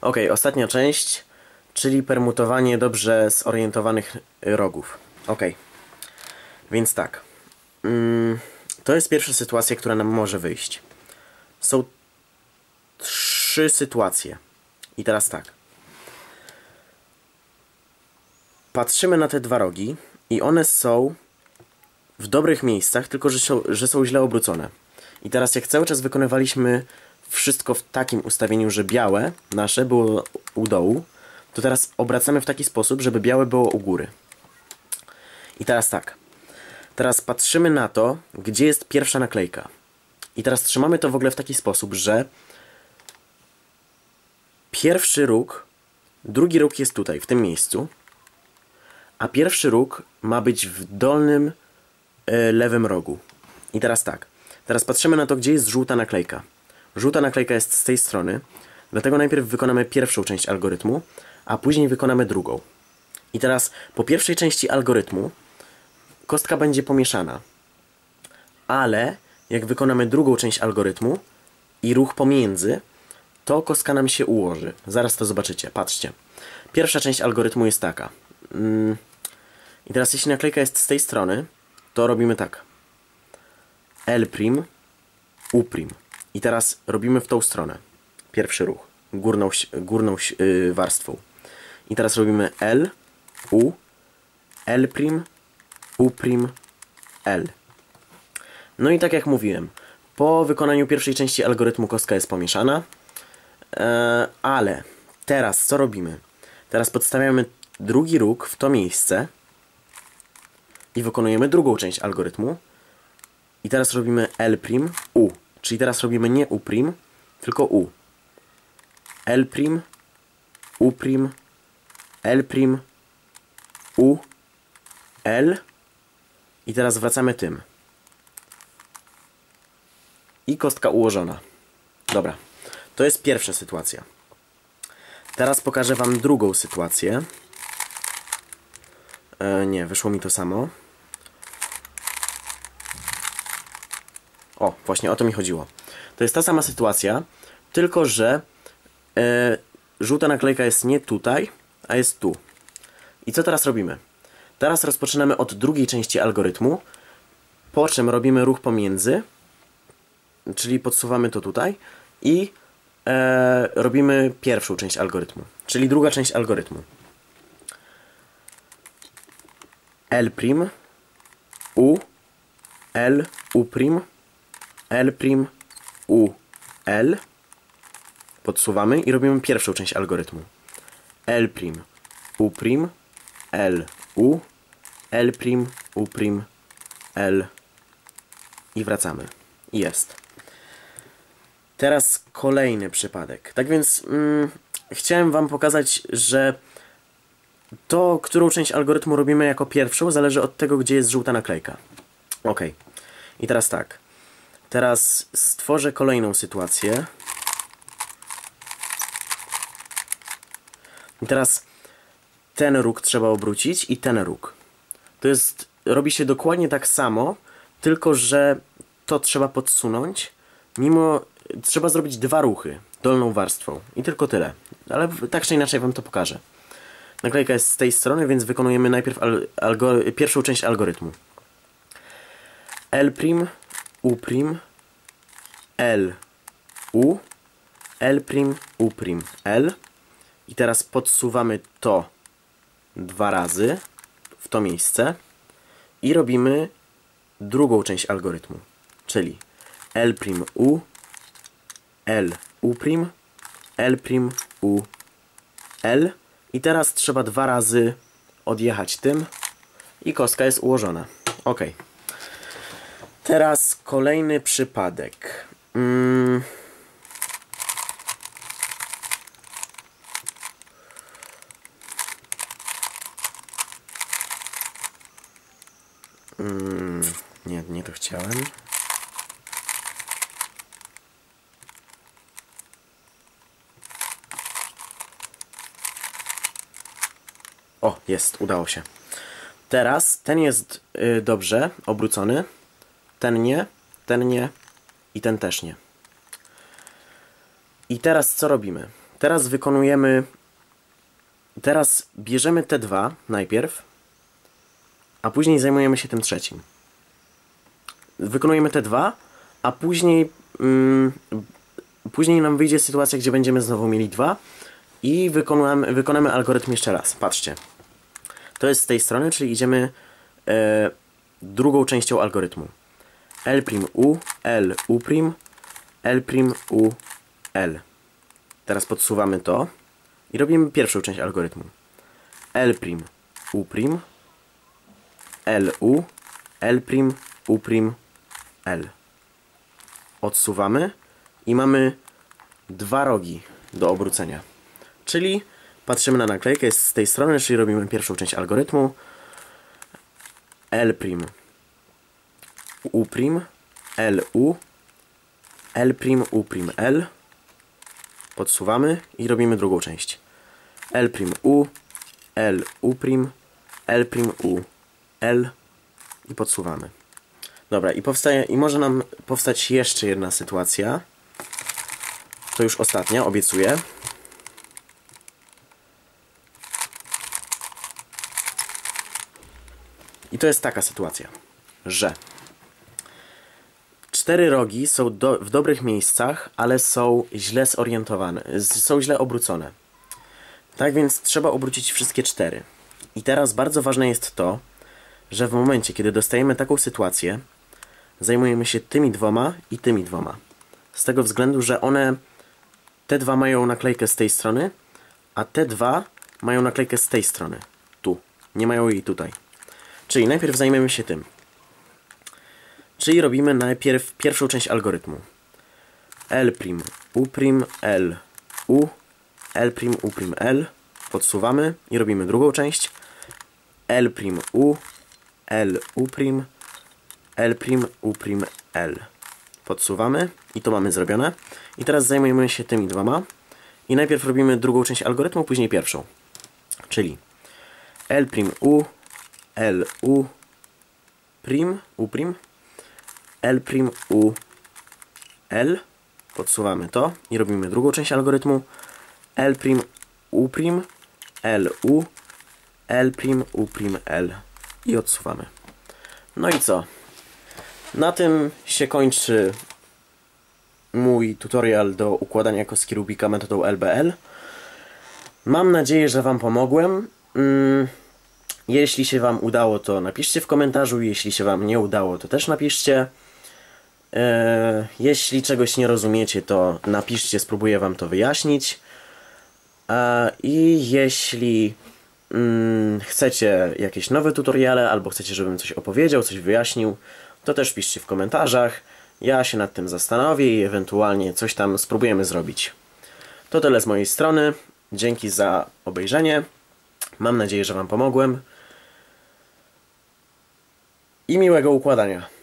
Ok, ostatnia część, czyli permutowanie dobrze zorientowanych rogów. Ok, więc tak. Mm, to jest pierwsza sytuacja, która nam może wyjść. Są trzy sytuacje. I teraz tak. Patrzymy na te dwa rogi i one są w dobrych miejscach, tylko że są, że są źle obrócone. I teraz jak cały czas wykonywaliśmy wszystko w takim ustawieniu, że białe nasze było u dołu, to teraz obracamy w taki sposób, żeby białe było u góry. I teraz tak. Teraz patrzymy na to, gdzie jest pierwsza naklejka. I teraz trzymamy to w ogóle w taki sposób, że pierwszy róg, drugi róg jest tutaj, w tym miejscu, a pierwszy róg ma być w dolnym e, lewym rogu. I teraz tak. Teraz patrzymy na to, gdzie jest żółta naklejka. Żółta naklejka jest z tej strony, dlatego najpierw wykonamy pierwszą część algorytmu, a później wykonamy drugą. I teraz po pierwszej części algorytmu kostka będzie pomieszana. Ale jak wykonamy drugą część algorytmu i ruch pomiędzy, to kostka nam się ułoży. Zaraz to zobaczycie. Patrzcie. Pierwsza część algorytmu jest taka. Mm. I teraz jeśli naklejka jest z tej strony, to robimy tak. L', U'. I teraz robimy w tą stronę. Pierwszy ruch. Górną, górną yy, warstwą. I teraz robimy L, U, L', U', L. No i tak jak mówiłem, po wykonaniu pierwszej części algorytmu kostka jest pomieszana, e, ale teraz co robimy? Teraz podstawiamy drugi róg w to miejsce i wykonujemy drugą część algorytmu. I teraz robimy L'. Czyli teraz robimy nie U', tylko U. L', U', L', U, L i teraz wracamy tym. I kostka ułożona. Dobra, to jest pierwsza sytuacja. Teraz pokażę Wam drugą sytuację. E, nie, wyszło mi to samo. O, właśnie o to mi chodziło. To jest ta sama sytuacja, tylko że e, żółta naklejka jest nie tutaj, a jest tu. I co teraz robimy? Teraz rozpoczynamy od drugiej części algorytmu, po czym robimy ruch pomiędzy, czyli podsuwamy to tutaj i e, robimy pierwszą część algorytmu, czyli druga część algorytmu. L', U, L, U', L', U, L. Podsuwamy i robimy pierwszą część algorytmu. L', U', L, U, L', U', L i wracamy. Jest. Teraz kolejny przypadek. Tak więc mm, chciałem Wam pokazać, że to, którą część algorytmu robimy jako pierwszą, zależy od tego, gdzie jest żółta naklejka. Ok. I teraz tak. Teraz stworzę kolejną sytuację. I teraz ten róg trzeba obrócić i ten róg. To jest, robi się dokładnie tak samo, tylko że to trzeba podsunąć, mimo, trzeba zrobić dwa ruchy dolną warstwą i tylko tyle. Ale tak czy inaczej wam to pokażę. Naklejka jest z tej strony, więc wykonujemy najpierw pierwszą część algorytmu. L', U', L, U, L', U', L. I teraz podsuwamy to dwa razy w to miejsce i robimy drugą część algorytmu, czyli L', U, L, U', L', U, L. I teraz trzeba dwa razy odjechać tym i kostka jest ułożona. Ok. Teraz kolejny przypadek. Mm. Mm. Nie, nie to chciałem. O, jest, udało się. Teraz ten jest y, dobrze obrócony, ten nie, ten nie i ten też nie. I teraz co robimy? Teraz wykonujemy. Teraz bierzemy te dwa najpierw, a później zajmujemy się tym trzecim. Wykonujemy te dwa, a później. Mm, później nam wyjdzie sytuacja, gdzie będziemy znowu mieli dwa i wykonamy, wykonamy algorytm jeszcze raz. Patrzcie. To jest z tej strony, czyli idziemy e, drugą częścią algorytmu. L' U, L, U', L'. Teraz podsuwamy to i robimy pierwszą część algorytmu. L', U', L, U, L'. Odsuwamy i mamy dwa rogi do obrócenia. Czyli patrzymy na naklejkę z tej strony, czyli robimy pierwszą część algorytmu. L', U', L, U, L', U', L. Podsuwamy i robimy drugą część. L', U, L, U', L', U, L i podsuwamy. Dobra, i powstaje, i może nam powstać jeszcze jedna sytuacja. To już ostatnia, obiecuję. I to jest taka sytuacja, że cztery rogi są do, w dobrych miejscach, ale są źle zorientowane, są źle obrócone. Tak więc trzeba obrócić wszystkie cztery. I teraz bardzo ważne jest to, że w momencie, kiedy dostajemy taką sytuację, zajmujemy się tymi dwoma i tymi dwoma. Z tego względu, że one, te dwa mają naklejkę z tej strony, a te dwa mają naklejkę z tej strony. Tu. Nie mają jej tutaj. Czyli najpierw zajmiemy się tym. Czyli robimy najpierw pierwszą część algorytmu. L', U', L, U, L', U', L. Podsuwamy i robimy drugą część. L', U, L, U', L', U', L. Podsuwamy i to mamy zrobione. I teraz zajmujemy się tymi dwoma. I najpierw robimy drugą część algorytmu, później pierwszą. Czyli L', U, L, U, prim, U', L', U, L. Podsuwamy to i robimy drugą część algorytmu. L', U', L, U, L', U', L. I odsuwamy. No i co? Na tym się kończy mój tutorial do układania kostki Rubika metodą LBL. Mam nadzieję, że Wam pomogłem. Mm, jeśli się Wam udało, to napiszcie w komentarzu. Jeśli się Wam nie udało, to też napiszcie. E, jeśli czegoś nie rozumiecie, to napiszcie, spróbuję Wam to wyjaśnić. I jeśli mm, chcecie jakieś nowe tutoriale, albo chcecie, żebym coś opowiedział, coś wyjaśnił, to też piszcie w komentarzach. Ja się nad tym zastanowię i ewentualnie coś tam spróbujemy zrobić. To tyle z mojej strony. Dzięki za obejrzenie. Mam nadzieję, że Wam pomogłem. I miłego układania.